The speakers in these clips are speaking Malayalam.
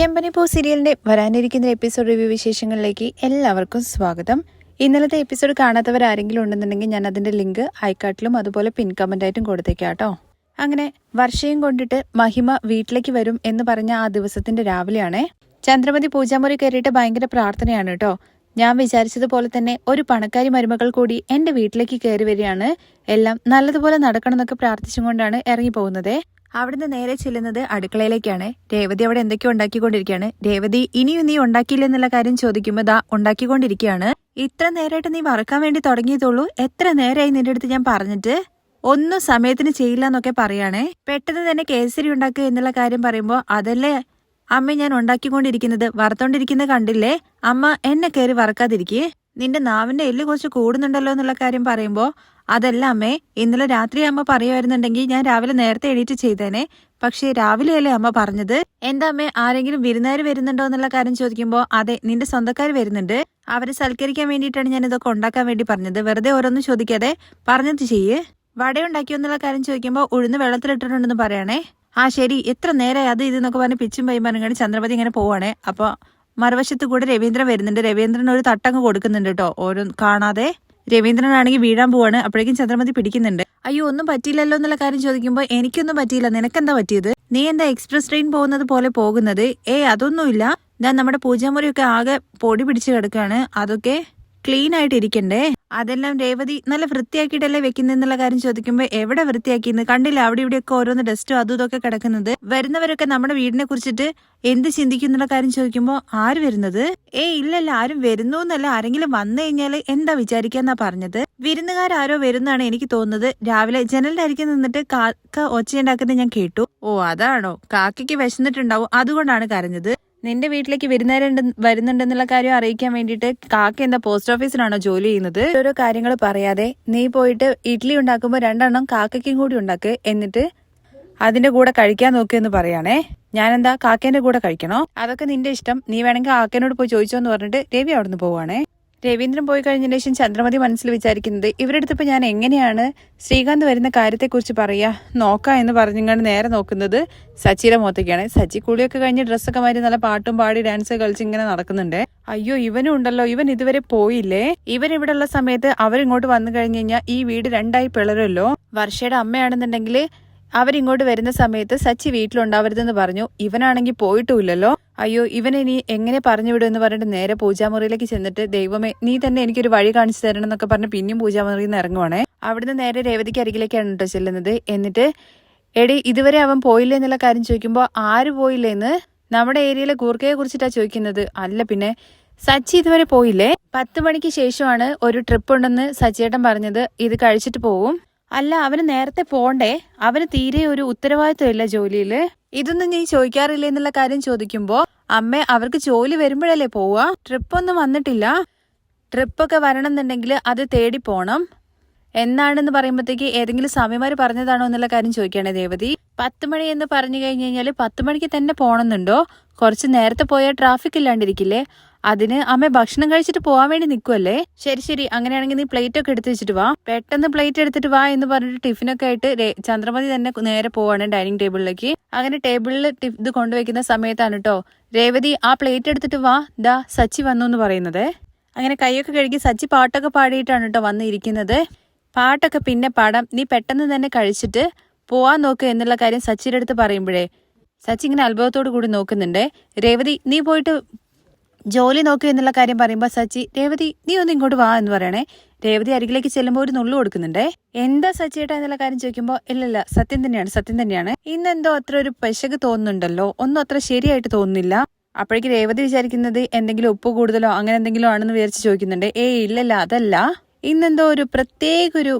ചെമ്പനിപ്പൂ സീരിയലിന്റെ വരാനിരിക്കുന്ന എപ്പിസോഡ് റിവ്യൂ വിശേഷങ്ങളിലേക്ക് എല്ലാവർക്കും സ്വാഗതം. ഇന്നലത്തെ എപ്പിസോഡ് കാണാത്തവർ ആരെങ്കിലും ഉണ്ടെന്നുണ്ടെങ്കിൽ ഞാൻ അതിന്റെ ലിങ്ക് ഐക്കാട്ടിലും അതുപോലെ പിൻ കമന്റായിട്ടും കൊടുത്തേക്കാം കേട്ടോ അങ്ങനെ വർഷയും കൊണ്ടിട്ട് മഹിമ വീട്ടിലേക്ക് വരും എന്ന് പറഞ്ഞ ആ ദിവസത്തിന്റെ രാവിലെയാണേ. ചന്ദ്രമതി പൂജാമുറി കയറിയിട്ട് ഭയങ്കര പ്രാർത്ഥനയാണ് കേട്ടോ ഞാൻ വിചാരിച്ചതുപോലെ തന്നെ ഒരു പണക്കാരി മരുമകൾ കൂടി എന്റെ വീട്ടിലേക്ക് കയറി വരികയാണ്. എല്ലാം നല്ലതുപോലെ നടക്കണം എന്നൊക്കെ പ്രാർത്ഥിച്ചുകൊണ്ടാണ് ഇറങ്ങി പോകുന്നത് അവിടുന്ന് നേരെ ചെല്ലുന്നത് അടുക്കളയിലേക്കാണ്. രേവതി അവിടെ എന്തൊക്കെയോ ഉണ്ടാക്കിക്കൊണ്ടിരിക്കുകയാണ്. രേവതി ഇനിയും നീ ഉണ്ടാക്കിയില്ല എന്നുള്ള കാര്യം ചോദിക്കുമ്പോൾ ദാ ഉണ്ടാക്കിക്കൊണ്ടിരിക്കുകയാണ്. ഇത്ര നേരമായിട്ട് നീ വറക്കാൻ വേണ്ടി തുടങ്ങിയതുള്ളൂ എത്ര നേരമായി നിന്റെ അടുത്ത് ഞാൻ പറഞ്ഞിട്ട്? ഒന്നും സമയത്തിന് ചെയ്യില്ല എന്നൊക്കെ പറയാണേ. പെട്ടെന്ന് തന്നെ കേസരി ഉണ്ടാക്കുക എന്നുള്ള കാര്യം പറയുമ്പോൾ അതല്ലേ? അമ്മ ഞാൻ ഉണ്ടാക്കിക്കൊണ്ടിരിക്കുന്നത് വറുത്തോണ്ടിരിക്കുന്നത് കണ്ടില്ലേ? അമ്മ എന്നെ കയറി വറക്കാതിരിക്കേ. നിന്റെ നാവിന്റെ എല്ല് കുറച്ച് കൂടുന്നുണ്ടല്ലോ എന്നുള്ള കാര്യം പറയുമ്പോ അതല്ല അമ്മേ ഇന്നലെ രാത്രി അമ്മ പറയുമായിരുന്നുണ്ടെങ്കിൽ ഞാൻ രാവിലെ നേരത്തെ എണീറ്റ് ചെയ്തേനെ. പക്ഷേ രാവിലെയല്ലേ അമ്മ പറഞ്ഞത്? എന്താ അമ്മേ ആരെങ്കിലും വിരുന്നുകാർ വരുന്നുണ്ടോ എന്നുള്ള കാര്യം ചോദിക്കുമ്പോൾ അതെ നിന്റെ സ്വന്തക്കാർ വരുന്നുണ്ട്. അവരെ സൽക്കരിക്കാൻ വേണ്ടിയിട്ടാണ് ഞാൻ ഇതൊക്കെ ഉണ്ടാക്കാൻ വേണ്ടി പറഞ്ഞത്. വെറുതെ ഓരോന്നും ചോദിക്കാതെ പറഞ്ഞത് ചെയ്യേ. വടയുണ്ടാക്കിയോ എന്നുള്ള കാര്യം ചോദിക്കുമ്പോൾ ഉഴുന്ന് വെള്ളത്തിലിട്ടിട്ടുണ്ടെന്ന് പറയണേ. ആ ശരി. എത്ര നേരമായി അത് ഇത് എന്നൊക്കെ പറഞ്ഞ് പിച്ചും പൈമാനും പറഞ്ഞാണ് ചന്ദ്രപതി ഇങ്ങനെ പോവാണേ. അപ്പൊ മറുവശത്ത് കൂടെ രവീന്ദ്രൻ വരുന്നുണ്ട്. രവീന്ദ്രൻ ഒരു തട്ടങ്ങ് കൊടുക്കുന്നുണ്ട് കേട്ടോ ഓരോ കാണാതെ. രവീന്ദ്രനാണെങ്കിൽ വീഴാൻ പോവാണ്. അപ്പോഴേക്കും ചന്ദ്രമതി പിടിക്കുന്നുണ്ട്. അയ്യോ ഒന്നും പറ്റിയില്ലല്ലോ എന്നുള്ള കാര്യം ചോദിക്കുമ്പോൾ എനിക്കൊന്നും പറ്റിയില്ല. നിനക്കെന്താ പറ്റിയത്? നീ എന്താ എക്സ്പ്രസ് ട്രെയിൻ പോകുന്നത് പോലെ പോകുന്നത്? ഏ അതൊന്നുമില്ല. ഞാൻ നമ്മുടെ പൂജാമുറിയൊക്കെ ആകെ പൊടി പിടിച്ച് കിടക്കാണ്. അതൊക്കെ ക്ലീൻ ആയിട്ട് ഇരിക്കണ്ടേ അതെല്ലാം രേവതി നല്ല വൃത്തിയാക്കിയിട്ടല്ലേ വെക്കുന്നെന്നുള്ള കാര്യം ചോദിക്കുമ്പോൾ എവിടെ വൃത്തിയാക്കിയെന്ന്? കണ്ടില്ല അവിടെ ഇവിടെയൊക്കെ ഓരോന്ന് ഡസ്റ്റും അതും ഇതൊക്കെ കിടക്കുന്നത്. വരുന്നവരൊക്കെ നമ്മുടെ വീടിനെ കുറിച്ചിട്ട് എന്ത് ചിന്തിക്കുന്നുള്ള കാര്യം ചോദിക്കുമ്പോൾ ആര് വരുന്നത്? ഏ ഇല്ലല്ല ആരും വരുന്നു എന്നല്ല ആരെങ്കിലും വന്നു കഴിഞ്ഞാൽ എന്താ വിചാരിക്കാന്നാ പറഞ്ഞത്? വിരുന്നുകാരാരോ വരുന്നാണ് എനിക്ക് തോന്നുന്നത്. രാവിലെ ജനലിന്റെ അരികെ നിന്നിട്ട് കാക്ക ഒച്ചയുണ്ടാക്കുന്നത് ഞാൻ കേട്ടു. ഓ അതാണോ? കാക്കയ്ക്ക് വിശന്നിട്ടുണ്ടാവും. അതുകൊണ്ടാണ് കരഞ്ഞത്. നിന്റെ വീട്ടിലേക്ക് വരുന്നവരുണ്ട് വരുന്നുണ്ടെന്നുള്ള കാര്യം അറിയിക്കാൻ വേണ്ടിയിട്ട് കാക്ക എന്താ പോസ്റ്റ് ഓഫീസിലാണോ ജോലി ചെയ്യുന്നത്? ഓരോ കാര്യങ്ങൾ പറയാതെ നീ പോയിട്ട് ഇഡ്ഡലി ഉണ്ടാക്കുമ്പോൾ രണ്ടെണ്ണം കാക്കയ്ക്കും കൂടി ഉണ്ടാക്ക് എന്നിട്ട് അതിന്റെ കൂടെ കഴിക്കാൻ നോക്കിയെന്ന് പറയണേ. ഞാനെന്താ കാക്കേന്റെ കൂടെ കഴിക്കണോ? അതൊക്കെ നിന്റെ ഇഷ്ടം. നീ വേണമെങ്കിൽ കാക്കേനോട് പോയി ചോദിച്ചോ എന്ന് പറഞ്ഞിട്ട് രവി അവിടുന്ന് പോവാണേ. രവീന്ദ്രൻ പോയി കഴിഞ്ഞതിന് ശേഷം ചന്ദ്രമതി മനസ്സിൽ വിചാരിക്കുന്നത് ഇവരുടെ അടുത്തിപ്പോൾ ഞാൻ എങ്ങനെയാണ് ശ്രീകാന്ത് വരുന്ന കാര്യത്തെക്കുറിച്ച് പറയുക നോക്കാം എന്ന് പറഞ്ഞിങ്ങാണ്ട് നേരെ നോക്കുന്നത് സച്ചിയുടെ മുഖത്തേക്കാണ്. സച്ചി കുളിയൊക്കെ കഴിഞ്ഞ് ഡ്രസ്സൊക്കെ മാറി നല്ല പാട്ടും പാടി ഡാൻസ് കളിച്ച് ഇങ്ങനെ നടക്കുന്നുണ്ട്. അയ്യോ ഇവനും ഉണ്ടല്ലോ ഇവൻ ഇതുവരെ പോയില്ലേ? ഇവൻ ഇവിടെ ഉള്ള സമയത്ത് അവരിങ്ങോട്ട് വന്നു കഴിഞ്ഞു കഴിഞ്ഞാൽ ഈ വീട് രണ്ടായി പിളരുമല്ലോ. വർഷയുടെ അമ്മയാണെന്നുണ്ടെങ്കിൽ അവരിങ്ങോട്ട് വരുന്ന സമയത്ത് സച്ചി വീട്ടിലുണ്ടാവരുതെന്ന് പറഞ്ഞു. ഇവനാണെങ്കിൽ പോയിട്ടുമില്ലല്ലോ. അയ്യോ ഇവൻ ഇനി എങ്ങനെ പറഞ്ഞു വിടും എന്ന് പറഞ്ഞിട്ട് നേരെ പൂജാമുറിയിലേക്ക് ചെന്നിട്ട് ദൈവമേ നീ തന്നെ എനിക്കൊരു വഴി കാണിച്ചു തരണം എന്നൊക്കെ പറഞ്ഞ് പിന്നെയും പൂജാമുറിയിൽ നിന്ന് ഇറങ്ങുവാണേ. അവിടുന്ന് നേരെ രേവതിക്ക് അരികിലേക്കാണ് കേട്ടോ ചെല്ലുന്നത്. എന്നിട്ട് എടി ഇതുവരെ അവൻ പോയില്ലേ എന്നുള്ള കാര്യം ചോദിക്കുമ്പോൾ ആര് പോയില്ലേന്ന്? നമ്മുടെ ഏരിയയിലെ ഗൂർക്കയെ കുറിച്ചിട്ടാ ചോദിക്കുന്നത്. അല്ല പിന്നെ സച്ചി ഇതുവരെ പോയില്ലേ? പത്ത് മണിക്ക് ശേഷമാണ് ഒരു ട്രിപ്പ് ഉണ്ടെന്ന് സച്ചിയേട്ടൻ പറഞ്ഞത്. ഇത് കഴിച്ചിട്ട് പോവും. അല്ല അവന് നേരത്തെ പോണ്ടേ? അവന് തീരെ ഒരു ഉത്തരവാദിത്വമില്ല ജോലിയിൽ. ഇതൊന്നും നീ ചോദിക്കാറില്ല എന്നുള്ള കാര്യം ചോദിക്കുമ്പോ അമ്മ അവർക്ക് ജോലി വരുമ്പോഴല്ലേ പോവാ? ട്രിപ്പൊന്നും വന്നിട്ടില്ല. ട്രിപ്പൊക്കെ വരണം എന്നുണ്ടെങ്കിൽ അത് തേടി പോണം. എന്നാണെന്ന് പറയുമ്പോഴത്തേക്ക് ഏതെങ്കിലും സമയമാര് പറഞ്ഞതാണോ എന്നുള്ള കാര്യം ചോദിക്കണേ ദേവതി. പത്ത് മണി എന്ന് പറഞ്ഞു കഴിഞ്ഞു കഴിഞ്ഞാൽ പത്ത് മണിക്ക് തന്നെ പോണെന്നുണ്ടോ? കുറച്ച് നേരത്തെ പോയാൽ ട്രാഫിക് ഇല്ലാണ്ടിരിക്കില്ലേ? അതിന് അമ്മ ഭക്ഷണം കഴിച്ചിട്ട് പോവാൻ വേണ്ടി നിൽക്കുമല്ലേ ശരി ശരി. അങ്ങനെയാണെങ്കിൽ നീ പ്ലേറ്റ് ഒക്കെ എടുത്ത് വെച്ചിട്ട് വാ. പെട്ടെന്ന് പ്ലേറ്റ് എടുത്തിട്ട് വാ എന്ന് പറഞ്ഞിട്ട് ടിഫിനൊക്കെ ആയിട്ട് ചന്ദ്രമതി തന്നെ നേരെ പോവാണ് ഡൈനിങ് ടേബിളിലേക്ക് അങ്ങനെ ടേബിളിൽ ഇത് കൊണ്ടുവയ്ക്കുന്ന സമയത്താണ് കേട്ടോ രേവതി ആ പ്ലേറ്റ് എടുത്തിട്ട് വാ. ദാ സച്ചി വന്നു എന്ന് പറയുന്നത്. അങ്ങനെ കൈയൊക്കെ കഴുകി സച്ചി പാട്ടൊക്കെ പാടിയിട്ടാണ് കേട്ടോ വന്നിരിക്കുന്നത്. പാട്ടൊക്കെ പിന്നെ പാടാം. നീ പെട്ടെന്ന് തന്നെ കഴിച്ചിട്ട് പോവാൻ നോക്ക് എന്നുള്ള കാര്യം സച്ചിയുടെ അടുത്ത് പറയുമ്പോഴേ. സച്ചി ഇങ്ങനെ അത്ഭുതത്തോടു കൂടി നോക്കുന്നുണ്ട്. രേവതി നീ പോയിട്ട് ജോലി നോക്കൂ എന്നുള്ള കാര്യം പറയുമ്പോൾ സച്ചി രേവതി നീ ഒന്ന് ഇങ്ങോട്ട് വാ എന്ന് പറയണേ. രേവതി അരികിലേക്ക് ചെല്ലുമ്പോൾ ഒരു നുള്ളു കൊടുക്കുന്നുണ്ടേ. എന്താ സച്ചിയേട്ടാ എന്നുള്ള കാര്യം ചോദിക്കുമ്പോൾ ഇല്ലല്ല സത്യം തന്നെയാണ് സത്യം തന്നെയാണ്. ഇന്നെന്തോ അത്ര ഒരു പെശക് തോന്നുന്നുണ്ടല്ലോ. ഒന്നും അത്ര ശരിയായിട്ട് തോന്നുന്നില്ല. അപ്പോഴേക്ക് രേവതി വിചാരിക്കുന്നത് എന്തെങ്കിലും ഉപ്പ് കൂടുതലോ അങ്ങനെ എന്തെങ്കിലും ആണെന്ന് വിചാരിച്ച് ചോദിക്കുന്നുണ്ട്. ഏയ് ഇല്ലല്ല അതല്ല. ഇന്നെന്തോ ഒരു പ്രത്യേക ഒരു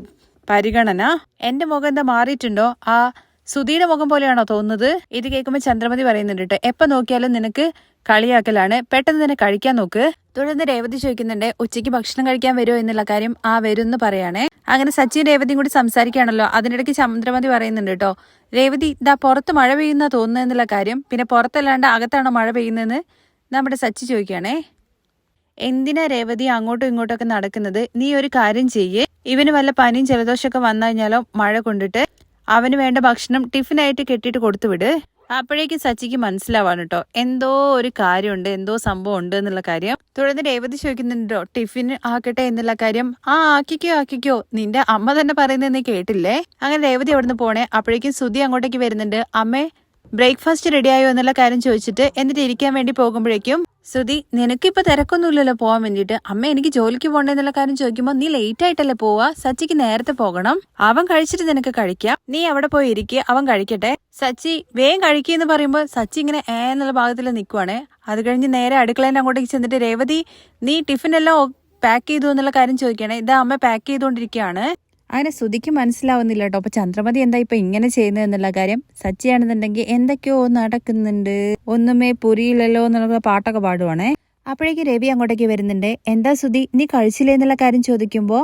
പരിഗണന. എന്റെ മുഖം എന്താ മാറിയിട്ടുണ്ടോ? ആ സുധിയുടെ മുഖം പോലെയാണോ തോന്നുന്നത്? ഇത് കേൾക്കുമ്പോൾ ചന്ദ്രമതി പറയുന്നുണ്ട് കേട്ടോ എപ്പോ നോക്കിയാലും നിനക്ക് കളിയാക്കലാണ്. പെട്ടെന്ന് തന്നെ കഴിക്കാൻ നോക്ക്. തുടർന്ന് രേവതി ചോദിക്കുന്നുണ്ട് ഉച്ചയ്ക്ക് ഭക്ഷണം കഴിക്കാൻ വരുമോ എന്നുള്ള കാര്യം ആ വരും എന്ന് പറയാണേ. അങ്ങനെ സച്ചിൻ രേവതിയും കൂടി സംസാരിക്കുകയാണല്ലോ. അതിനിടയ്ക്ക് ചന്ദ്രമതി പറയുന്നുണ്ട് കേട്ടോ രേവതി ഇതാ പുറത്ത് മഴ പെയ്യുന്ന തോന്നുന്നു എന്നുള്ള കാര്യം. പിന്നെ പുറത്തല്ലാണ്ട് അകത്താണോ മഴ പെയ്യുന്നതെന്ന് നമ്മുടെ സച്ചി ചോദിക്കുകയാണേ. എന്തിനാ രേവതി അങ്ങോട്ടും ഇങ്ങോട്ടൊക്കെ നടക്കുന്നത്? നീ ഒരു കാര്യം ചെയ്യേ. ഇവന് വല്ല പനിയും ജലദോഷമൊക്കെ വന്നു കഴിഞ്ഞാലോ മഴ കൊണ്ടിട്ട്? അവന് വേണ്ട ഭക്ഷണം ടിഫിനായിട്ട് കെട്ടിയിട്ട് കൊടുത്തുവിട് അപ്പോഴേക്ക് സച്ചിക്ക് മനസ്സിലാവാണ് കേട്ടോ എന്തോ ഒരു കാര്യമുണ്ട് എന്തോ സംഭവം ഉണ്ട് എന്നുള്ള കാര്യം. തുടർന്ന് രേവതി ചോദിക്കുന്നുണ്ടോ ടിഫിൻ ആക്കട്ടെ എന്നുള്ള കാര്യം? ആ ആക്കിക്കോ ആക്കിക്കോ. നിന്റെ അമ്മ തന്നെ പറയുന്നത് നീ കേട്ടില്ലേ? അങ്ങനെ രേവതി അവിടുന്ന് പോണേ. അപ്പോഴേക്കും സുധി അങ്ങോട്ടേക്ക് വരുന്നുണ്ട്. അമ്മേ ബ്രേക്ക്ഫാസ്റ്റ് റെഡിയായോ എന്നുള്ള കാര്യം ചോദിച്ചിട്ട് എന്നിട്ട് ഇരിക്കാൻ വേണ്ടി പോകുമ്പോഴേക്കും സുധി നിനക്കിപ്പോ തിരക്കൊന്നുമില്ലല്ലോ പോവാൻ വേണ്ടിയിട്ട്. അമ്മ എനിക്ക് ജോലിക്ക് പോകണ്ടെന്നുള്ള കാര്യം ചോദിക്കുമ്പോൾ നീ ലേറ്റ് ആയിട്ടല്ലേ പോവാ സച്ചിക്ക് നേരത്തെ പോകണം. അവൻ കഴിച്ചിട്ട് നിനക്ക് കഴിക്കാം. നീ അവിടെ പോയി ഇരിക്കുക അവൻ കഴിക്കട്ടെ. സച്ചി വേഗം കഴിക്കുക പറയുമ്പോൾ സച്ചി ഇങ്ങനെ ഏ എന്നുള്ള ഭാഗത്തിൽ നിൽക്കുവാണേ അത് കഴിഞ്ഞ് നേരെ അടുക്കളേന്റെ അങ്ങോട്ടേക്ക് ചെന്നിട്ട് രേവതി നീ ടിഫിൻ എല്ലാം പാക്ക് ചെയ്തു എന്നുള്ള കാര്യം ചോദിക്കണേ ഇതാ അമ്മ പാക്ക് ചെയ്തുകൊണ്ടിരിക്കുകയാണ്. അങ്ങനെ ശ്രുതിക്ക് മനസ്സിലാവുന്നില്ല കേട്ടോ. അപ്പൊ ചന്ദ്രമതി എന്താ ഇപ്പൊ ഇങ്ങനെ ചെയ്യുന്നത് എന്നുള്ള കാര്യം? സച്ചിയാണെന്നുണ്ടെങ്കിൽ എന്തൊക്കെയോ നടക്കുന്നുണ്ട്. ഒന്നുമേ പുരിയില്ലല്ലോ എന്നുള്ള പാട്ടൊക്കെ പാടുവാണേ. അപ്പോഴേക്ക് രവി അങ്ങോട്ടേക്ക് വരുന്നുണ്ട്. എന്താ ശ്രുതി നീ കഴിച്ചില്ലേ എന്നുള്ള കാര്യം ചോദിക്കുമ്പോ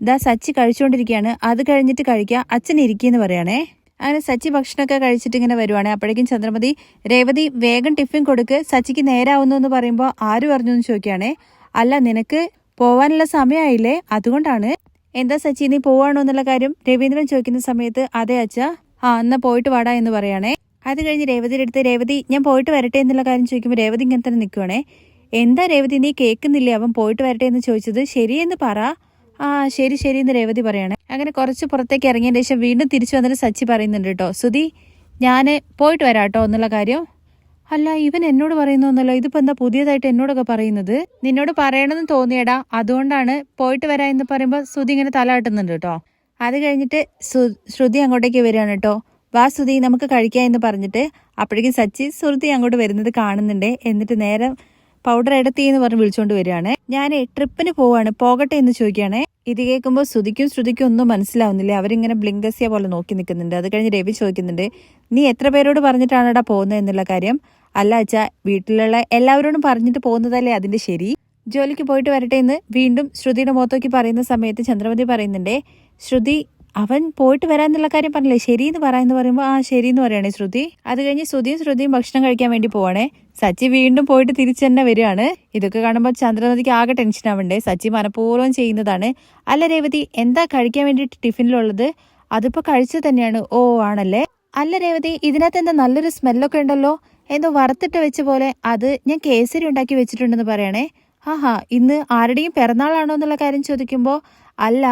ദാ സച്ചി കഴിച്ചുകൊണ്ടിരിക്കുകയാണ്. അത് കഴിഞ്ഞിട്ട് കഴിക്കുക അച്ഛൻ ഇരിക്കുന്നു പറയണേ. അങ്ങനെ സച്ചി ഭക്ഷണമൊക്കെ കഴിച്ചിട്ട് ഇങ്ങനെ വരുവാണേ. അപ്പോഴേക്കും ചന്ദ്രമതി രേവതി വേഗം ടിഫിൻ കൊടുക്ക്. സച്ചിക്ക് നേരാവുന്നു എന്ന് പറയുമ്പോൾ ആര് പറഞ്ഞു എന്ന് ചോദിക്കുകയാണേ. അല്ല നിനക്ക് പോവാനുള്ള സമയമായില്ലേ അതുകൊണ്ടാണ്. എന്താ സച്ചി നീ പോവാണോ എന്നുള്ള കാര്യം രവീന്ദ്രൻ ചോദിക്കുന്ന സമയത്ത് അതെ അച്ഛ. ആ എന്നാ പോയിട്ട് വാടാ എന്ന് പറയാണേ. അത് കഴിഞ്ഞ് രേവതിയുടെ അടുത്ത് രേവതി ഞാൻ പോയിട്ട് വരട്ടെ എന്നുള്ള കാര്യം ചോദിക്കുമ്പോൾ രേവതി ഇങ്ങനെ തന്നെ നിൽക്കുവാണേ എന്താ രേവതി നീ കേൾക്കുന്നില്ലേ അവൻ പോയിട്ട് വരട്ടെ എന്ന് ചോദിച്ചത് ശരിയെന്ന് പറ. ആ ശരി ശരി എന്ന് രേവതി പറയണേ. അങ്ങനെ കുറച്ച് പുറത്തേക്ക് ഇറങ്ങിയതിന് ശേഷം വീണ്ടും തിരിച്ചു വന്നിട്ട് സച്ചി പറയുന്നുണ്ട് കേട്ടോ സുധി ഞാൻ പോയിട്ട് വരാട്ടോ എന്നുള്ള കാര്യം അല്ല ഇവൻ എന്നോട് പറയുന്നൊന്നല്ലോ ഇതിപ്പോ എന്താ പുതിയതായിട്ട് എന്നോടൊക്കെ പറയുന്നത്? നിന്നോട് പറയണമെന്ന് തോന്നിയടാ. അതുകൊണ്ടാണ് പോയിട്ട് വരാ എന്ന് പറയുമ്പോൾ ശ്രുതി ഇങ്ങനെ തലയാട്ടുന്നുണ്ട് കേട്ടോ. അത് കഴിഞ്ഞിട്ട് ശ്രുതി അങ്ങോട്ടേക്ക് വരികയാണ് കേട്ടോ. വാ ശ്രുതി നമുക്ക് കഴിക്കാം എന്ന് പറഞ്ഞിട്ട് അപ്പോഴേക്കും സച്ചി ശ്രുതി അങ്ങോട്ട് വരുന്നത് കാണുന്നുണ്ട്. എന്നിട്ട് നേരെ പൗഡർ എടുത്തി എന്ന് പറഞ്ഞ് വിളിച്ചോണ്ട് വരികയാണ്. ഞാൻ ട്രിപ്പിന് പോവാണ്. പോകട്ടെ എന്ന് ചോദിക്കുകയാണ്. ഇത് കേൾക്കുമ്പോൾ ശ്രുതിക്കും ശ്രുതിക്കും ഒന്നും മനസ്സിലാവുന്നില്ല. അവരിങ്ങനെ ബ്ലിങ്കസിയ പോലെ നോക്കി നിൽക്കുന്നുണ്ട്. അത് കഴിഞ്ഞ് രവി ചോദിക്കുന്നുണ്ട് നീ എത്ര പേരോട് പറഞ്ഞിട്ടാണടാ പോകുന്നത് എന്നുള്ള കാര്യം. അല്ല അച്ഛാ വീട്ടിലുള്ള എല്ലാവരോടും പറഞ്ഞിട്ട് പോകുന്നതല്ലേ അതിന്റെ ശരി? ജോലിക്ക് പോയിട്ട് വരട്ടെ എന്ന് വീണ്ടും ശ്രുതിയുടെ മുഖത്തോക്കി പറയുന്ന സമയത്ത് ചന്ദ്രമതി പറയുന്നുണ്ടേ ശ്രുതി അവൻ പോയിട്ട് വരാന്നുള്ള കാര്യം പറഞ്ഞില്ലേ? ശരി എന്ന് പറയാന്ന് പറയുമ്പോൾ ആ ശരി എന്ന് പറയണേ ശ്രുതി. അത് കഴിഞ്ഞ് ശ്രുതിയും ശ്രുതിയും ഭക്ഷണം കഴിക്കാൻ വേണ്ടി പോവാണേ. സച്ചി വീണ്ടും പോയിട്ട് തിരിച്ചു തന്നെ വരികയാണ്. ഇതൊക്കെ കാണുമ്പോൾ ചന്ദ്രമതിക്ക് ആകെ ടെൻഷൻ ആവണ്ടേ? സച്ചി മനഃപൂർവം ചെയ്യുന്നതാണ്. അല്ല രേവതി എന്താ കഴിക്കാൻ വേണ്ടിയിട്ട് ടിഫിനിലുള്ളത്? അതിപ്പോ കഴിച്ചത് തന്നെയാണ്. ഓ ആണല്ലേ? അല്ല രേവതി ഇതിനകത്ത് എന്താ നല്ലൊരു സ്മെല്ലൊക്കെ ഉണ്ടല്ലോ? എന്തോ വറുത്തിട്ട് വെച്ച പോലെ. അത് ഞാൻ കേസരി ഉണ്ടാക്കി വെച്ചിട്ടുണ്ടെന്ന് പറയണേ. ആഹാ ഇന്ന് ആരുടെയും പിറന്നാളാണോ എന്നുള്ള കാര്യം ചോദിക്കുമ്പോൾ അല്ല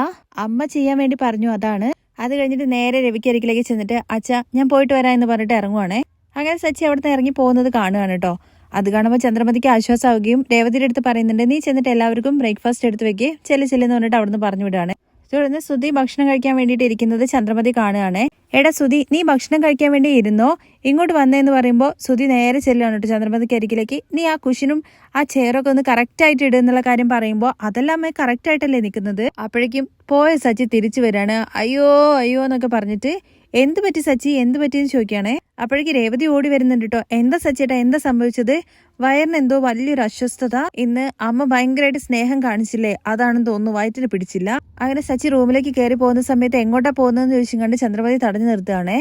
അമ്മ ചെയ്യാൻ വേണ്ടി പറഞ്ഞു അതാണ്. അത് കഴിഞ്ഞിട്ട് നേരെ രവിക്കരികിലേക്ക് ചെന്നിട്ട് അച്ഛ ഞാൻ പോയിട്ട് വരാം എന്ന് പറഞ്ഞിട്ട് ഇറങ്ങുവാണേ. അങ്ങനെ സച്ചി അവിടുന്ന് ഇറങ്ങി പോകുന്നത് കാണുകയാണ് കേട്ടോ. അത് കാണുമ്പോൾ ചന്ദ്രമതിക്ക് ആശ്വാസമാവുകയും രേവതിയുടെ അടുത്ത് പറയുന്നുണ്ട് നീ ചെന്നിട്ട് എല്ലാവർക്കും ബ്രേക്ക്ഫാസ്റ്റ് എടുത്ത് വെക്കുക ചെല്ലു ചെല്ലെന്ന് പറഞ്ഞിട്ട് അവിടുന്ന് പറഞ്ഞു വിടുകയാണ്. തുടർന്ന് സുധി ഭക്ഷണം കഴിക്കാൻ വേണ്ടിയിട്ട് ഇരിക്കുന്നത് ചന്ദ്രമതി കാണുകയാണ്. എടാ സുധി നീ ഭക്ഷണം കഴിക്കാൻ വേണ്ടി ഇരുന്നോ? ഇങ്ങോട്ട് വന്നെന്ന് പറയുമ്പോൾ സുധി നേരെ ചെല്ലുകയാണ് കേട്ടോ ചന്ദ്രമതിക്ക് അരികിലേക്ക് നീ ആ കുഷിനും ആ ചെയറൊക്കെ ഒന്ന് കറക്റ്റ് ആയിട്ട് ഇടുക എന്നുള്ള കാര്യം പറയുമ്പോൾ അതെല്ലാം അമ്മ കറക്റ്റ് ആയിട്ടല്ലേ നിൽക്കുന്നത്? അപ്പോഴേക്കും പോയ സച്ചി തിരിച്ചു വരാണ്. അയ്യോ അയ്യോ എന്നൊക്കെ പറഞ്ഞിട്ട് എന്ത് പറ്റി സച്ചി? എന്ത് പറ്റിയെന്ന് ചോദിക്കുകയാണേ. അപ്പോഴേക്ക് രേവതി ഓടി വരുന്നുണ്ട് കേട്ടോ. എന്താ സച്ചിയേട്ടാ എന്താ സംഭവിച്ചത്? വയറിന് എന്തോ വലിയൊരു അസ്വസ്ഥത. ഇന്ന് അമ്മ ഭയങ്കരമായിട്ട് സ്നേഹം കാണിച്ചില്ലേ? അതാണെന്ന് തോന്നുന്നു. വയറ്റിന് പിടിച്ചില്ല. അങ്ങനെ സച്ചി റൂമിലേക്ക് കയറി പോകുന്ന സമയത്ത് എങ്ങോട്ടാ പോകുന്നതെന്ന് ചോദിച്ചും കണ്ട് ചന്ദ്രപതി തടഞ്ഞു നിർത്തുകയാണേ.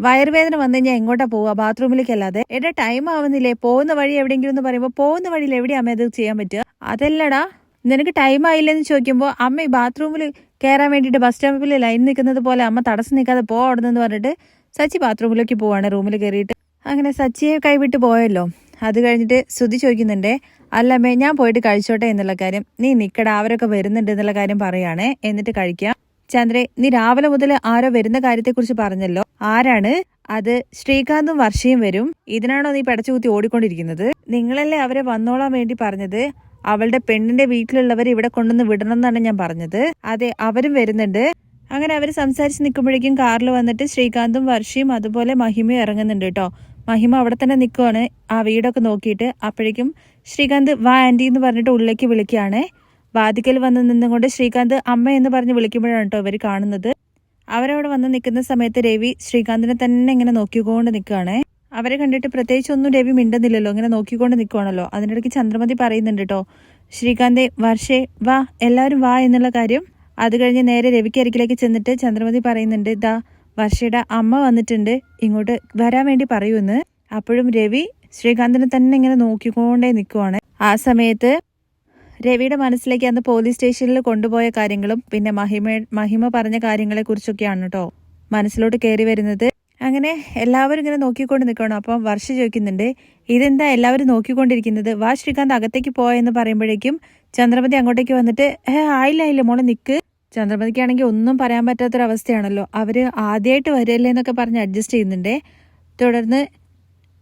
വയറുവേദന വന്നു കഴിഞ്ഞാൽ എങ്ങോട്ടാ പോവുക? ബാത്റൂമിലേക്കല്ലാതെ. എടാ ടൈം ആവുന്നില്ലേ? പോകുന്ന വഴി എവിടെയെങ്കിലും എന്ന് പറയുമ്പോൾ പോകുന്ന വഴിയിൽ എവിടെയാ അമ്മ ഇത് ചെയ്യാൻ പറ്റുക? അതല്ലടാ. നിനക്ക് ടൈം ആയില്ലെന്ന് ചോദിക്കുമ്പോൾ അമ്മ ഈ ബാത്റൂമിൽ കയറാൻ വേണ്ടിയിട്ട് ബസ് സ്റ്റോപ്പിൽ ലൈൻ നിൽക്കുന്നത് പോലെ അമ്മ തടസ്സം നിൽക്കാതെ പോ അവിടെ നിന്ന് പറഞ്ഞിട്ട് സച്ചി ബാത്റൂമിലേക്ക് പോവാണ്. റൂമിൽ കയറിയിട്ട് അങ്ങനെ സച്ചിയെ കൈവിട്ട് പോയല്ലോ. അത് കഴിഞ്ഞിട്ട് ശ്രുതി ചോദിക്കുന്നുണ്ടേ അല്ലമ്മേ ഞാൻ പോയിട്ട് കഴിച്ചോട്ടെ എന്നുള്ള കാര്യം. നീ നിൽക്കടാ അവരൊക്കെ വരുന്നുണ്ട് എന്നുള്ള കാര്യം പറയുകയാണേ എന്നിട്ട് കഴിക്കാം. ചന്ദ്രേ നീ രാവിലെ മുതൽ ആരോ വരുന്ന കാര്യത്തെക്കുറിച്ച് പറഞ്ഞല്ലോ. ആരാണ്? അത് ശ്രീകാന്തും വർഷയും വരും. ഇതിനാണോ നീ പടച്ചുകുത്തി ഓടിക്കൊണ്ടിരിക്കുന്നത്? നിങ്ങളല്ലേ അവരെ വന്നോളാൻ വേണ്ടി പറഞ്ഞത്? അവളുടെ പെണ്ണിന്റെ വീട്ടിലുള്ളവരെ ഇവിടെ കൊണ്ടുവന്ന് വിടണം എന്നാണ് ഞാൻ പറഞ്ഞത്. അതെ അവരും വരുന്നുണ്ട്. അങ്ങനെ അവർ സംസാരിച്ച് നിൽക്കുമ്പോഴേക്കും കാറിൽ വന്നിട്ട് ശ്രീകാന്തും വർഷയും അതുപോലെ മഹിമയും ഇറങ്ങുന്നുണ്ട് കേട്ടോ. മഹിമ അവിടെ തന്നെ നിൽക്കുവാണ്. ആ വീടൊക്കെ നോക്കിയിട്ട് അപ്പോഴേക്കും ശ്രീകാന്ത് വാ ആന്റി എന്ന് പറഞ്ഞിട്ട് ഉള്ളിലേക്ക് വിളിക്കുകയാണ്. വാതിക്കൽ വന്ന് നിന്നുകൊണ്ട് ശ്രീകാന്ത് അമ്മ എന്ന് പറഞ്ഞ് വിളിക്കുമ്പോഴാണ് കേട്ടോ ഇവർ കാണുന്നത്. അവരവിടെ വന്ന് നിൽക്കുന്ന സമയത്ത് രവി ശ്രീകാന്തിനെ തന്നെ ഇങ്ങനെ നോക്കിക്കൊണ്ട് നിൽക്കുകയാണ്. അവരെ കണ്ടിട്ട് പ്രത്യേകിച്ച് ഒന്നും രവി മിണ്ടുന്നില്ലല്ലോ. ഇങ്ങനെ നോക്കിക്കൊണ്ട് നിൽക്കുവാണല്ലോ അതിനിടയ്ക്ക് ചന്ദ്രമതി പറയുന്നുണ്ട് കേട്ടോ ശ്രീകാന്തെ വർഷേ വാ എല്ലാവരും വാ എന്നുള്ള കാര്യം. അത് കഴിഞ്ഞ് നേരെ രവിക്ക് അരികിലേക്ക് ചെന്നിട്ട് ചന്ദ്രമതി പറയുന്നുണ്ട് ഇതാ വർഷയുടെ അമ്മ വന്നിട്ടുണ്ട്. ഇങ്ങോട്ട് വരാൻ വേണ്ടി പറയുമെന്ന് അപ്പോഴും രവി ശ്രീകാന്തിനെ തന്നെ ഇങ്ങനെ നോക്കിക്കൊണ്ടേ നിൽക്കുവാണ് ആ സമയത്ത് രവിയുടെ മനസ്സിലേക്ക് അന്ന് പോലീസ് സ്റ്റേഷനിൽ കൊണ്ടുപോയ കാര്യങ്ങളും പിന്നെ മഹിമ മഹിമ പറഞ്ഞ കാര്യങ്ങളെ കുറിച്ചൊക്കെയാണ് കേട്ടോ മനസ്സിലോട്ട് കയറി വരുന്നത്. അങ്ങനെ എല്ലാവരും ഇങ്ങനെ നോക്കിക്കൊണ്ട് നിൽക്കണം അപ്പം വർഷ ചോദിക്കുന്നുണ്ട് ഇതെന്താ എല്ലാവരും നോക്കിക്കൊണ്ടിരിക്കുന്നത്? വാ ശ്രീകാന്ത് അകത്തേക്ക് പോയെന്ന് പറയുമ്പോഴേക്കും ചന്ദ്രമതി അങ്ങോട്ടേക്ക് വന്നിട്ട് ആയില്ല ആയില്ല മോളെ നിൽക്ക് ചന്ദ്രമതിക്കാണെങ്കിൽ ഒന്നും പറയാൻ പറ്റാത്തൊരവസ്ഥയാണല്ലോ. അവർ ആദ്യമായിട്ട് വരില്ലേ എന്നൊക്കെ പറഞ്ഞ് അഡ്ജസ്റ്റ് ചെയ്യുന്നുണ്ടേ. തുടർന്ന്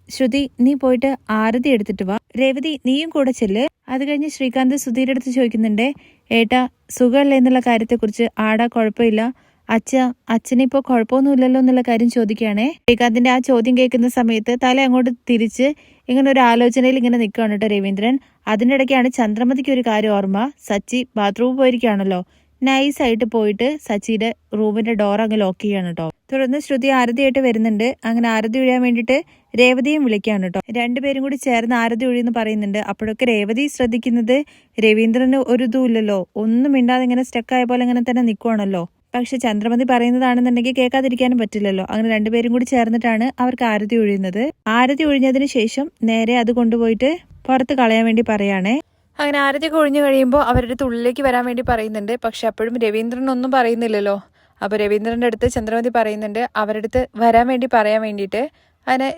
ശ്രുതി നീ പോയിട്ട് ആരതി എടുത്തിട്ട് വാ. രേവതി നീയും കൂടെ ചെല്ല്. അത് കഴിഞ്ഞ് ശ്രീകാന്ത് സുധീരടുത്ത് ചോദിക്കുന്നുണ്ടേ ഏട്ടാ സുഖമല്ലേ എന്നുള്ള കാര്യത്തെക്കുറിച്ച്? ആടാ കുഴപ്പമില്ല. അച്ഛ അച്ഛനിപ്പോ കുഴപ്പമൊന്നുമില്ലല്ലോ എന്നുള്ള കാര്യം ചോദിക്കുകയാണേ. ശ്രീകാന്തിന്റെ ആ ചോദ്യം കേൾക്കുന്ന സമയത്ത് തല അങ്ങോട്ട് തിരിച്ച് ഇങ്ങനെ ഒരു ആലോചനയിൽ ഇങ്ങനെ നിൽക്കുകയാണ് കേട്ടോ രവീന്ദ്രൻ. അതിനിടയ്ക്കാണ് ചന്ദ്രമതിക്ക് ഒരു കാര്യം ഓർമ്മ. സച്ചി ബാത്റൂമിൽ പോയിരിക്കുകയാണല്ലോ. നൈസായിട്ട് പോയിട്ട് സച്ചിയുടെ റൂമിന്റെ ഡോർ അങ്ങ് ലോക്ക് ചെയ്യാണ് കേട്ടോ. തുടർന്ന് ശ്രുതി ആരതിയായിട്ട് വരുന്നുണ്ട്. അങ്ങനെ ആരതി ഒഴിയാൻ വേണ്ടിയിട്ട് രേവതിയും വിളിക്കുകയാണ് കേട്ടോ. രണ്ടുപേരും കൂടി ചേർന്ന് ആരതി ഒഴിയെന്ന് പറയുന്നുണ്ട്. അപ്പോഴൊക്കെ രേവതി ശ്രദ്ധിക്കുന്നത് രവീന്ദ്രന് ഒരു ഇതുമില്ലല്ലോ ഒന്നും മിണ്ടാതെ ഇങ്ങനെ സ്റ്റക്കായ പോലെ ഇങ്ങനെ തന്നെ നിൽക്കുവാണല്ലോ പക്ഷെ ചന്ദ്രമതി പറയുന്നതാണെന്നുണ്ടെങ്കിൽ കേൾക്കാതിരിക്കാനും പറ്റില്ലല്ലോ. അങ്ങനെ രണ്ടുപേരും കൂടി ചേർന്നിട്ടാണ് അവർക്ക് ആരതി ഒഴിയുന്നത്. ആരതി ഒഴിഞ്ഞതിന് ശേഷം നേരെ അത് കൊണ്ടുപോയിട്ട് പുറത്ത് കളയാൻ വേണ്ടി പറയാണേ അങ്ങനെ ആരതി ഒഴിഞ്ഞു കഴിയുമ്പോൾ അവരുടെ തുള്ളിലേക്ക് വരാൻ വേണ്ടി പറയുന്നുണ്ട്. പക്ഷെ അപ്പോഴും രവീന്ദ്രൻ ഒന്നും പറയുന്നില്ലല്ലോ. അപ്പോൾ രവീന്ദ്രന്റെ അടുത്ത് ചന്ദ്രമതി പറയുന്നുണ്ട്. അവരുടെ അടുത്ത് വരാൻ വേണ്ടി പറയാൻ വേണ്ടിയിട്ട്. അങ്ങനെ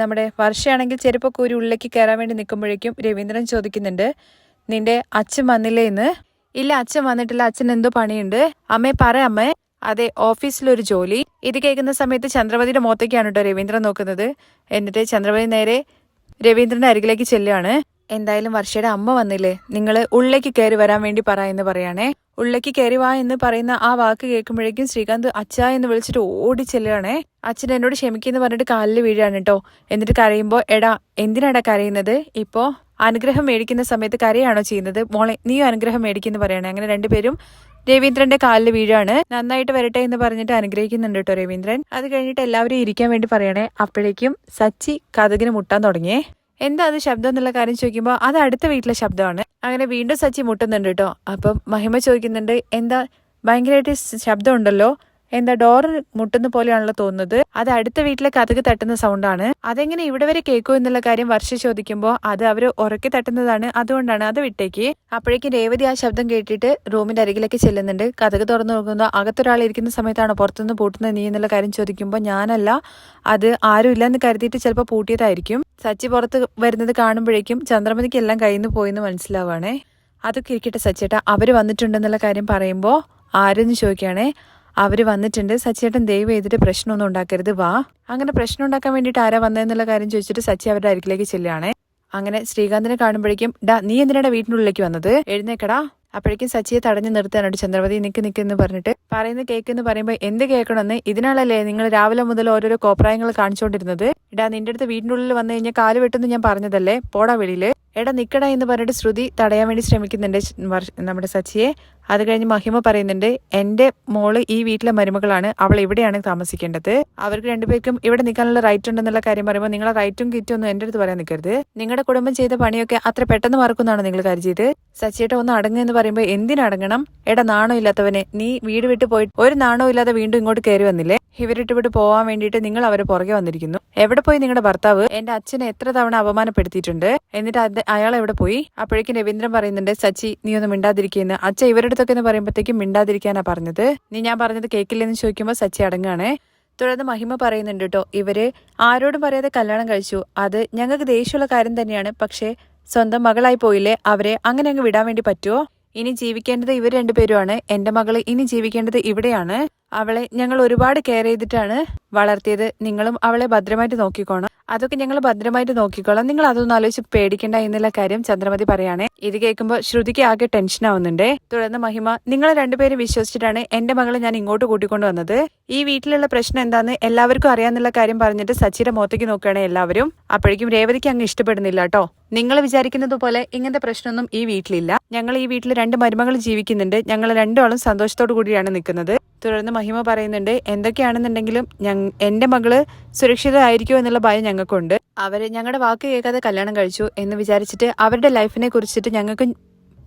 നമ്മുടെ വർഷയാണെങ്കിൽ ചെരുപ്പൊക്കെ ഒരു ഉള്ളിലേക്ക് കയറാൻ വേണ്ടി നിൽക്കുമ്പോഴേക്കും രവീന്ദ്രൻ ചോദിക്കുന്നുണ്ട് നിന്റെ അച്ഛൻ വന്നില്ലേ ഇന്ന്? ഇല്ല അച്ഛൻ വന്നിട്ടില്ല. അച്ഛൻ എന്തോ പണിയുണ്ട്. അമ്മേ പറ അമ്മേ. അതെ ഓഫീസിലൊരു ജോലി. ഇത് കേൾക്കുന്ന സമയത്ത് ചന്ദ്രപതിയുടെ മുഖത്തേക്കാണ് കേട്ടോ രവീന്ദ്രൻ നോക്കുന്നത്. എന്നിട്ട് ചന്ദ്രപതി നേരെ രവീന്ദ്രന്റെ അരികിലേക്ക് ചെല്ലുകയാണ്. എന്തായാലും വർഷയുടെ അമ്മ വന്നില്ലേ? നിങ്ങൾ ഉള്ളിലേക്ക് കയറി വരാൻ വേണ്ടി പറ എന്ന് പറയാണേ. ഉള്ളിലേക്ക് കയറി വാ എന്ന് പറയുന്ന ആ വാക്ക് കേൾക്കുമ്പോഴേക്കും ശ്രീകാന്ത് അച്ഛ എന്ന് വിളിച്ചിട്ട് ഓടി ചെല്ലുകയാണേ. അച്ഛൻ എന്നോട് ക്ഷമിക്കുന്നു പറഞ്ഞിട്ട് കാലിൽ വീഴാണ് കേട്ടോ. എന്നിട്ട് കരയുമ്പോൾ എടാ എന്തിനാടാ കരയുന്നത്? ഇപ്പോ അനുഗ്രഹം മേടിക്കുന്ന സമയത്ത് കരയാണോ ചെയ്യുന്നത്? മോളെ നീയും അനുഗ്രഹം മേടിക്കുന്നു പറയണേ. അങ്ങനെ രണ്ടുപേരും രവീന്ദ്രന്റെ കാലിൽ വീഴാണ്. നന്നായിട്ട് വരട്ടെ എന്ന് പറഞ്ഞിട്ട് അനുഗ്രഹിക്കുന്നുണ്ട് കേട്ടോ രവീന്ദ്രൻ. അത് കഴിഞ്ഞിട്ട് എല്ലാവരും ഇരിക്കാൻ വേണ്ടി പറയണേ. അപ്പോഴേക്കും സച്ചി കഥകിന് മുട്ടാൻ തുടങ്ങിയേ. എന്താ അത് ശബ്ദം എന്നുള്ള കാര്യം ചോദിക്കുമ്പോൾ അത് അടുത്ത വീട്ടിലെ ശബ്ദമാണ്. അങ്ങനെ വീണ്ടും സച്ചി മുട്ടുന്നുണ്ട് കേട്ടോ. അപ്പം മഹിമ ചോദിക്കുന്നുണ്ട് എന്താ ഭയങ്കരമായിട്ട് ശബ്ദം ഉണ്ടല്ലോ? എന്താ ഡോർ മുട്ടുന്ന പോലെയാണല്ലോ തോന്നുന്നത്. അത് അടുത്ത വീട്ടിലെ കഥക് തട്ടുന്ന സൗണ്ടാണ് അതെങ്ങനെ ഇവിടെ വരെ കേൾക്കൂ എന്നുള്ള കാര്യം വർഷ ചോദിക്കുമ്പോൾ അത് അവർ ഉറക്കി തട്ടുന്നതാണ്. അതുകൊണ്ടാണ് അത് വിട്ടേക്ക്. അപ്പോഴേക്കും രേവതി ആ ശബ്ദം കേട്ടിട്ട് റൂമിന്റെ അരികിലേക്ക് ചെല്ലുന്നുണ്ട്. കഥക് തുറന്നു നോക്കുന്നു അകത്തൊരാൾ ഇരിക്കുന്ന സമയത്താണ് പുറത്തുനിന്ന് പൂട്ടുന്നത് നീ എന്നുള്ള കാര്യം ചോദിക്കുമ്പോൾ ഞാനല്ല. അത് ആരും ഇല്ലെന്ന് കരുതിയിട്ട് ചിലപ്പോൾ പൂട്ടിയതായിരിക്കും. സച്ചി പുറത്ത് വരുന്നത് കാണുമ്പോഴേക്കും ചന്ദ്രമതിക്ക് എല്ലാം കയ്യിൽ നിന്ന് പോയെന്ന് മനസ്സിലാവാണേ. അതൊക്കെ ഇരിക്കട്ടെ സച്ചേട്ടാ. അവർ വന്നിട്ടുണ്ടെന്നുള്ള കാര്യം പറയുമ്പോൾ ആരെന്ന് ചോദിക്കുകയാണേ. അവർ വന്നിട്ടുണ്ട്. സച്ചിയേട്ടൻ ദയവ് ചെയ്തിട്ട് പ്രശ്നമൊന്നും ഉണ്ടാക്കരുത്. വാ. അങ്ങനെ പ്രശ്നം ഉണ്ടാക്കാൻ വേണ്ടിയിട്ട് ആരാ വന്നതെന്നുള്ള കാര്യം ചോദിച്ചിട്ട് സച്ചി അവരുടെ അരികിലേക്ക് ചെല്ലുകയാണേ. അങ്ങനെ ശ്രീകാന്തിനെ കാണുമ്പോഴേക്കും ഡാ നീ എന്തിനാടാ വീട്ടിനുള്ളിലേക്ക് വന്നത്? എഴുന്നേക്കടാ. അപ്പോഴേക്കും സച്ചിയെ തടഞ്ഞു നിർത്താനായിട്ട് ചന്ദ്രവതി. നിക്ക് നിക്കെന്ന് പറഞ്ഞിട്ട് പറയുന്ന കേക്കെന്ന് പറയുമ്പോൾ എന്ത് കേൾക്കണമെന്ന് ഇതിനാളല്ലേ നിങ്ങൾ രാവിലെ മുതൽ ഓരോരോ കോപ്രായങ്ങൾ കാണിച്ചുകൊണ്ടിരുന്നത്? എടാ നിന്റെ അടുത്ത് വീടിന്റെ ഉള്ളിൽ വന്നു കഴിഞ്ഞാൽ കാൽ വെട്ടെന്ന് ഞാൻ പറഞ്ഞതല്ലേ? പോടാ വെളിയിൽ എടാ നിക്കടാ എന്ന് പറഞ്ഞിട്ട് ശ്രുതി തടയാൻ വേണ്ടി ശ്രമിക്കുന്നുണ്ട് നമ്മുടെ സച്ചിയെ. അത് കഴിഞ്ഞ് മഹിമ പറയുന്നുണ്ട് എന്റെ മോൾ ഈ വീട്ടിലെ മരുമകളാണ് അവൾ ഇവിടെയാണ് താമസിക്കേണ്ടത്. അവർക്ക് രണ്ടുപേർക്കും ഇവിടെ നിൽക്കാനുള്ള റൈറ്റ് ഉണ്ടെന്നുള്ള കാര്യം പറയുമ്പോൾ നിങ്ങളെ റൈറ്റും കിറ്റും ഒന്നും എന്റെ അടുത്ത് പറയാൻ നിൽക്കരുത്. നിങ്ങളുടെ കുടുംബം ചെയ്ത പണിയൊക്കെ അത്ര പെട്ടെന്ന് മറക്കുന്നതാണ് നിങ്ങൾ കരുതിയത് സച്ചിയേട്ട ഒന്ന് അടങ്ങുക എന്ന് പറയുമ്പോൾ എന്തിനടങ്ങണം എടാ നാണോ ഇല്ലാത്തവനെ നീ വീട് വിട്ട് പോയിട്ട് ഒരു നാണോ ഇല്ലാതെ വീണ്ടും ഇങ്ങോട്ട് കയറി വന്നില്ലേ? ഇവരിട്ട് വിട്ട് പോവാൻ വേണ്ടിയിട്ട് നിങ്ങൾ അവരെ പുറകെ വന്നിരിക്കുന്നു. എവിടെ പോയി നിങ്ങളുടെ ഭർത്താവ്? എന്റെ അച്ഛനെ എത്ര തവണ അപമാനപ്പെടുത്തിയിട്ടുണ്ട്. എന്നിട്ട് അയാൾ എവിടെ പോയി? അപ്പോഴേക്കും രവീന്ദ്രൻ പറയുന്നുണ്ട് സച്ചി നീ ഒന്ന് മിണ്ടാതിരിക്കുന്നു അച്ഛൻ ഇവരുടെ അടുത്തൊക്കെ എന്ന് പറയുമ്പോഴത്തേക്കും മിണ്ടാതിരിക്കാനാ പറഞ്ഞത്. നീ ഞാൻ പറഞ്ഞത് കേക്കില്ലെന്ന് ചോദിക്കുമ്പോൾ സച്ചി അടങ്ങാണേ. തുടർന്ന് മഹിമ പറയുന്നുണ്ട് കേട്ടോ ഇവർ ആരോടും പറയാതെ കല്യാണം കഴിച്ചു. അത് ഞങ്ങൾക്ക് ദേഷ്യമുള്ള കാര്യം തന്നെയാണ്. പക്ഷേ സ്വന്തം മകളായി പോയില്ലേ അവരെ അങ്ങനെ അങ്ങ് വിടാൻ വേണ്ടി പറ്റുമോ ഇനി ജീവിക്കേണ്ടത് ഇവർ രണ്ടുപേരുമാണ്. എന്റെ മകൾ ഇനി ജീവിക്കേണ്ടത് ഇവിടെയാണ്. അവളെ ഞങ്ങൾ ഒരുപാട് കെയർ ചെയ്തിട്ടാണ് വളർത്തിയത്. നിങ്ങളും അവളെ ഭദ്രമായിട്ട് നോക്കിക്കോണം. അതൊക്കെ ഞങ്ങൾ ഭദ്രമായിട്ട് നോക്കിക്കോളാം. നിങ്ങൾ അതൊന്നും ആലോചിച്ച് പേടിക്കണ്ട എന്നുള്ള കാര്യം ചന്ദ്രമതി പറയാണേ. ഇത് കേൾക്കുമ്പോൾ ശ്രുതിക്ക് ആകെ ടെൻഷൻ ആവുന്നുണ്ട്. തുടർന്ന് മഹിമ നിങ്ങൾ രണ്ടുപേരും വിശ്വസിച്ചിട്ടാണ് എന്റെ മകളെ ഞാൻ ഇങ്ങോട്ട് കൂട്ടിക്കൊണ്ടു വന്നത്. ഈ വീട്ടിലുള്ള പ്രശ്നം എന്താന്ന് എല്ലാവർക്കും അറിയാന്നുള്ള കാര്യം പറഞ്ഞിട്ട് സച്ചിയുടെ മുഖത്തേക്ക് നോക്കുകയാണ് എല്ലാവരും. അപ്പോഴേക്കും രേവതിക്ക് അങ്ങ് ഇഷ്ടപ്പെടുന്നില്ല കേട്ടോ. നിങ്ങൾ വിചാരിക്കുന്നത് പോലെ ഇങ്ങനത്തെ പ്രശ്നമൊന്നും ഈ വീട്ടിലില്ല. ഞങ്ങൾ ഈ വീട്ടിൽ രണ്ട് മരുമകൾ ജീവിക്കുന്നുണ്ട്. ഞങ്ങൾ രണ്ടാളും സന്തോഷത്തോടു കൂടിയാണ് നിൽക്കുന്നത്. തുടർന്ന് മഹിമ പറയുന്നുണ്ട് എന്തൊക്കെയാണെന്നുണ്ടെങ്കിലും ഞങ്ങ എന്റെ മകൾ സുരക്ഷിതമായിരിക്കുമോ എന്നുള്ള ഭയം ഞങ്ങൾക്കുണ്ട്. അവർ ഞങ്ങളുടെ വാക്ക് കേൾക്കാതെ കല്യാണം കഴിച്ചു എന്ന് വിചാരിച്ചിട്ട് അവരുടെ ലൈഫിനെ കുറിച്ചിട്ട് ഞങ്ങൾക്ക്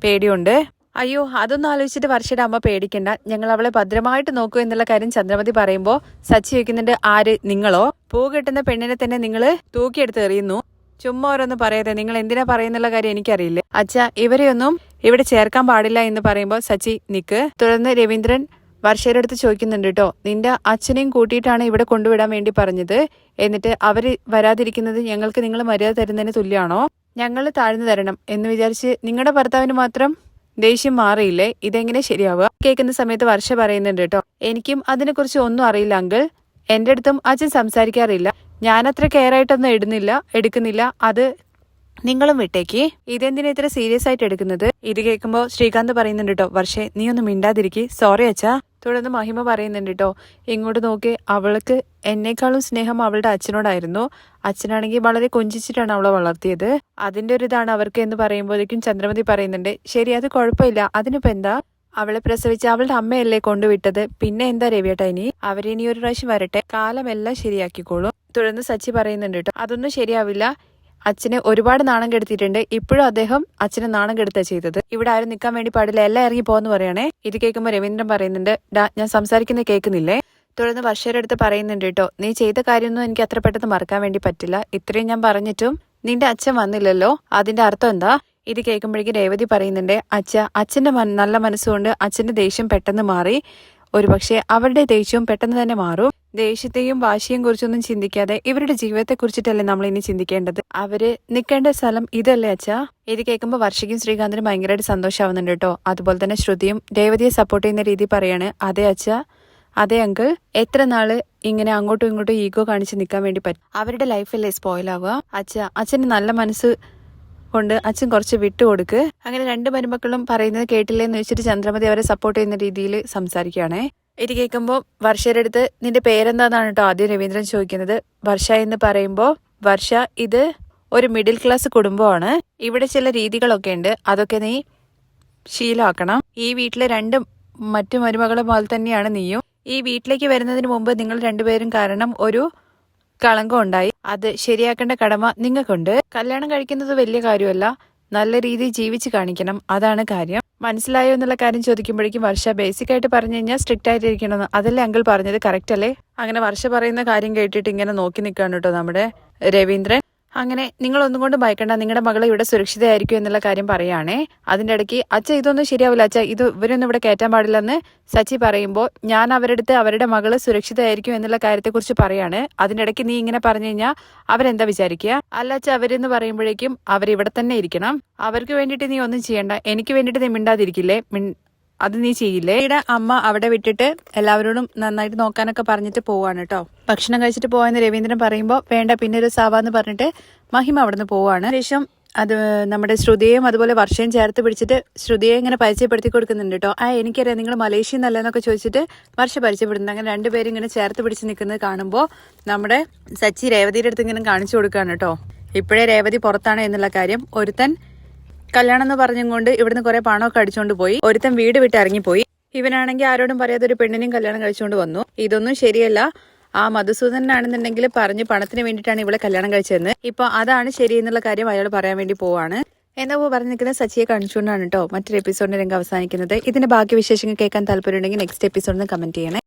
പേടിയുണ്ട്. അയ്യോ അതൊന്നും ആലോചിച്ചിട്ട് വർഷയുടെ അമ്മ പേടിക്കണ്ട. ഞങ്ങൾ അവളെ ഭദ്രമായിട്ട് നോക്കൂ എന്നുള്ള കാര്യം ചന്ദ്രമതി പറയുമ്പോൾ സച്ചി വയ്ക്കുന്നുണ്ട് ആര് നിങ്ങളോ? പൂ കെട്ടുന്ന പെണ്ണിനെ തന്നെ നിങ്ങൾ തൂക്കിയെടുത്ത് എറിയുന്നു. ചുമ്മാ ഓരോന്ന് പറയാതെ നിങ്ങൾ എന്തിനാ പറയുന്നുള്ള കാര്യം എനിക്കറിയില്ല. അച്ഛ ഇവരെയൊന്നും ഇവിടെ ചേർക്കാൻ പാടില്ല എന്ന് പറയുമ്പോൾ സച്ചി നിക്ക്. തുടർന്ന് രവീന്ദ്രൻ വർഷയുടെ അടുത്ത് ചോദിക്കുന്നുണ്ട് കേട്ടോ നിന്റെ അച്ഛനെയും കൂട്ടിയിട്ടാണ് ഇവിടെ കൊണ്ടുവിടാൻ വേണ്ടി പറഞ്ഞത്. എന്നിട്ട് അവർ വരാതിരിക്കുന്നത് ഞങ്ങൾക്ക് നിങ്ങൾ മര്യാദ തരുന്നതിന് തുല്യമാണോ ഞങ്ങൾ താഴ്ന്നു തരണം എന്ന് വിചാരിച്ച് നിങ്ങളുടെ ഭർത്താവിന് മാത്രം ദേഷ്യം മാറിയില്ലേ? ഇതെങ്ങനെ ശരിയാവുക? കേൾക്കുന്ന സമയത്ത് വർഷ പറയുന്നുണ്ട് കേട്ടോ എനിക്കും അതിനെക്കുറിച്ച് ഒന്നും അറിയില്ല അങ്കിൾ. എന്റെ അടുത്തും അച്ഛൻ സംസാരിക്കാറില്ല. ഞാനത്ര കെയർ ആയിട്ടൊന്നും ഇടുന്നില്ല എടുക്കുന്നില്ല. അത് നിങ്ങളും വിട്ടേക്ക്. ഇതെന്തിനാ ഇത്ര സീരിയസ് ആയിട്ട് എടുക്കുന്നത്? ഇത് കേൾക്കുമ്പോൾ ശ്രീകാന്ത് പറയുന്നുണ്ട് കേട്ടോ വർഷേ നീ ഒന്നും മിണ്ടാതിരിക്കെ. സോറി അച്ഛാ. തുടർന്ന് മഹിമ പറയുന്നുണ്ട് കേട്ടോ ഇങ്ങോട്ട് നോക്കി അവൾക്ക് എന്നെക്കാളും സ്നേഹം അവളുടെ അച്ഛനോടായിരുന്നു. അച്ഛനാണെങ്കിൽ വളരെ കൊഞ്ചിച്ചിട്ടാണ് അവളെ വളർത്തിയത്. അതിന്റെ ഒരു ഇതാണ് അവർക്ക് എന്ന് പറയുമ്പോഴേക്കും ചന്ദ്രമതി പറയുന്നുണ്ട് ശരി അത് കുഴപ്പമില്ല. അതിനിപ്പോ എന്താ? അവളെ പ്രസവിച്ച അവളുടെ അമ്മയല്ലേ കൊണ്ടുവിട്ടത്? പിന്നെ എന്താ രവിയേട്ടാ ഇനി? അവരിനി ഒരു പ്രാവശ്യം വരട്ടെ? കാലമെല്ലാം ശരിയാക്കിക്കോളും. തുടർന്ന് സച്ചി പറയുന്നുണ്ട് കേട്ടോ അതൊന്നും ശരിയാവില്ല. അച്ഛനെ ഒരുപാട് നാണം കെടുത്തിയിട്ടുണ്ട്. ഇപ്പോഴും അദ്ദേഹം അച്ഛനെ നാണം കെടുത്താ ചെയ്തത്. ഇവിടെ ആരും നിൽക്കാൻ വേണ്ടി പാടില്ല. എല്ലാം ഇറങ്ങി പോകുന്നു പറയണേ. ഇത് കേൾക്കുമ്പോൾ രവീന്ദ്രൻ പറയുന്നുണ്ട് ഡാ ഞാൻ സംസാരിക്കുന്നത് കേൾക്കുന്നില്ലേ? തുടർന്ന് വർഷയുടെ അടുത്ത് പറയുന്നുണ്ട് കേട്ടോ നീ ചെയ്ത കാര്യമൊന്നും എനിക്ക് അത്ര പെട്ടെന്ന് മറക്കാൻ വേണ്ടി പറ്റില്ല. ഇത്രയും ഞാൻ പറഞ്ഞിട്ടും നിന്റെ അച്ഛൻ വന്നില്ലല്ലോ. അതിന്റെ അർത്ഥം എന്താ? ഇത് കേൾക്കുമ്പോഴേക്കും രേവതി പറയുന്നുണ്ട് അച്ഛ അച്ഛന്റെ നല്ല മനസ്സുകൊണ്ട് അച്ഛന്റെ ദേഷ്യം പെട്ടെന്ന് മാറി. ഒരുപക്ഷെ അവരുടെ ദേഷ്യവും പെട്ടെന്ന് തന്നെ മാറും. ദേഷ്യത്തെയും വാശിയെയും കുറിച്ചൊന്നും ചിന്തിക്കാതെ ഇവരുടെ ജീവിതത്തെ കുറിച്ചിട്ടല്ലേ നമ്മൾ ഇനി ചിന്തിക്കേണ്ടത്? അവർ നിൽക്കേണ്ട സ്ഥലം ഇതല്ലേ അച്ഛാ? ഇത് കേൾക്കുമ്പോൾ വർഷയ്ക്കും ശ്രീകാന്തിനും ഭയങ്കരമായിട്ട് സന്തോഷമാവുന്നുണ്ട് കേട്ടോ. അതുപോലെ തന്നെ ശ്രുതിയും രേവതിയെ സപ്പോർട്ട് ചെയ്യുന്ന രീതി പറയാണ് അതെ അച്ഛാ അതെ അങ്കിൾ എത്ര നാൾ ഇങ്ങനെ അങ്ങോട്ടും ഇങ്ങോട്ടും ഈഗോ കാണിച്ച് നിൽക്കാൻ വേണ്ടി പറ്റും? അവരുടെ ലൈഫല്ലേ സ്പോയിൽ ആവുക? അച്ഛ അച്ഛന് നല്ല മനസ്സ് കൊണ്ട് അച്ഛൻ കുറച്ച് വിട്ടുകൊടുക്ക് അങ്ങനെ രണ്ട് മരുമക്കളും പറയുന്നത് കേട്ടില്ലേന്ന് വെച്ചിട്ട് ചന്ദ്രമതി അവരെ സപ്പോർട്ട് ചെയ്യുന്ന രീതിയിൽ സംസാരിക്കുകയാണേ. ഇത് കേൾക്കുമ്പോൾ വർഷയുടെ അടുത്ത് നിന്റെ പേരെന്താന്നാണ് കേട്ടോ ആദ്യം രവീന്ദ്രൻ ചോദിക്കുന്നത്. വർഷ എന്ന് പറയുമ്പോൾ വർഷ ഇത് ഒരു മിഡിൽ ക്ലാസ് കുടുംബമാണ്. ഇവിടെ ചില രീതികളൊക്കെ ഉണ്ട്. അതൊക്കെ നീ ശീലമാക്കണം. ഈ വീട്ടിലെ രണ്ട് മറ്റു മരുമകളെ പോലെ തന്നെയാണ് നീയും. ഈ വീട്ടിലേക്ക് വരുന്നതിന് മുമ്പ് നിങ്ങൾ രണ്ടുപേരും കാരണം ഒരു കളങ്കം ഉണ്ടായി. അത് ശരിയാക്കേണ്ട കടമ നിങ്ങൾക്കുണ്ട്. കല്യാണം കഴിക്കുന്നത് വലിയ കാര്യമല്ല. നല്ല രീതിയിൽ ജീവിച്ച് കാണിക്കണം. അതാണ് കാര്യം. മനസ്സിലായോ എന്നുള്ള കാര്യം ചോദിക്കുമ്പോഴേക്കും വർഷ ബേസിക് ആയിട്ട് പറഞ്ഞു കഴിഞ്ഞാൽ സ്ട്രിക്റ്റ് ആയിട്ട് ഇരിക്കണമെന്ന് അതല്ലേ അങ്കിൾ പറഞ്ഞത് കറക്റ്റ് അല്ലേ? അങ്ങനെ വർഷ പറയുന്ന കാര്യം കേട്ടിട്ട് ഇങ്ങനെ നോക്കി നിൽക്കുകയാണ് കേട്ടോ നമ്മുടെ രവീന്ദ്രൻ. അങ്ങനെ നിങ്ങൾ ഒന്നും കൊണ്ട് ഭയക്കണ്ട. നിങ്ങളുടെ മകൾ ഇവിടെ സുരക്ഷിതയായിരിക്കും എന്നുള്ള കാര്യം പറയുകയാണേ അതിന്റെ ഇടയ്ക്ക് അച്ഛ ഇതൊന്നും ശരിയാവില്ല. അച്ഛ ഇത് ഇവരൊന്നും ഇവിടെ കയറ്റാൻ പാടില്ലെന്ന് സച്ചി പറയുമ്പോൾ ഞാൻ അവരുടെ അടുത്ത് അവരുടെ മകൾ സുരക്ഷിതയായിരിക്കും എന്നുള്ള കാര്യത്തെക്കുറിച്ച് പറയാണ്. അതിന്റെ ഇടയ്ക്ക് നീ ഇങ്ങനെ പറഞ്ഞു കഴിഞ്ഞാൽ അവരെന്താ വിചാരിക്കുക അല്ല അച്ഛ അവരെന്ന് പറയുമ്പോഴേക്കും അവരിവിടെ തന്നെ ഇരിക്കണം. അവർക്ക് വേണ്ടിയിട്ട് നീ ഒന്നും ചെയ്യണ്ട. എനിക്ക് വേണ്ടിയിട്ട് നീ മിണ്ടാതിരിക്കില്ലേ? അത് നീ ചെയ്യില്ലേ? ഇവിടെ അമ്മ അവിടെ വിട്ടിട്ട് എല്ലാവരോടും നന്നായിട്ട് നോക്കാനൊക്കെ പറഞ്ഞിട്ട് പോവാണ് കേട്ടോ ഭക്ഷണം കഴിച്ചിട്ട് പോവാന്ന് രവീന്ദ്രൻ പറയുമ്പോൾ വേണ്ട പിന്നെ ഒരു സാവാന്ന് പറഞ്ഞിട്ട് മഹിമ അവിടുന്ന് പോവാണ്. ശേഷം അത് നമ്മുടെ ശ്രുതിയെയും അതുപോലെ വർഷയും ചേർത്ത് പിടിച്ചിട്ട് ശ്രുതിയെ ഇങ്ങനെ പരിചയപ്പെടുത്തി കൊടുക്കുന്നുണ്ട് കേട്ടോ ആ എനിക്കറിയാം നിങ്ങൾ മലേഷ്യ നല്ലതെന്നൊക്കെ ചോദിച്ചിട്ട് വർഷ പരിചയപ്പെടുന്നത് അങ്ങനെ രണ്ടുപേരും ഇങ്ങനെ ചേർത്ത് പിടിച്ച് നിൽക്കുന്നത് കാണുമ്പോൾ നമ്മുടെ സച്ചി രേവതിയുടെ അടുത്ത് ഇങ്ങനെ കാണിച്ചു കൊടുക്കുകയാണ് കേട്ടോ ഇപ്പോഴേ രേവതി പുറത്താണ് എന്നുള്ള കാര്യം ഒരുത്തൻ കല്യാണം എന്ന് പറഞ്ഞുകൊണ്ട് ഇവിടുന്ന് കുറെ പണമൊക്കെ അടിച്ചോണ്ട് പോയി. ഒരുത്തൻ വീട് വിട്ട് ഇറങ്ങിപ്പോയി. ഇവനാണെങ്കിൽ ആരോടും പറയാതെ ഒരു പെണ്ണിനെയും കല്യാണം കഴിച്ചുകൊണ്ട് വന്നു. ഇതൊന്നും ശരിയല്ല. ആ മധുസൂദനാണെന്നുണ്ടെങ്കിൽ പറഞ്ഞ് പണത്തിന് വേണ്ടിയിട്ടാണ് ഇവളെ കല്യാണം കഴിച്ചതെന്ന്. ഇപ്പൊ അതാണ് ശരി എന്നുള്ള കാര്യം അയാൾ പറയാൻ വേണ്ടി പോവാണ്. എന്നാ പറഞ്ഞു നിൽക്കുന്ന സച്ചിയെ കാണിച്ചുകൊണ്ടാണ് കേട്ടോ മറ്റൊരു എപ്പിസോഡിന്റെ രംഗം അവസാനിക്കുന്നത്. ഇതിന്റെ ബാക്കി വിശേഷങ്ങൾ കേൾക്കാൻ താല്പര്യമുണ്ടെങ്കിൽ നെക്സ്റ്റ് എപ്പിസോഡിന് കമന്റ് ചെയ്യണേ.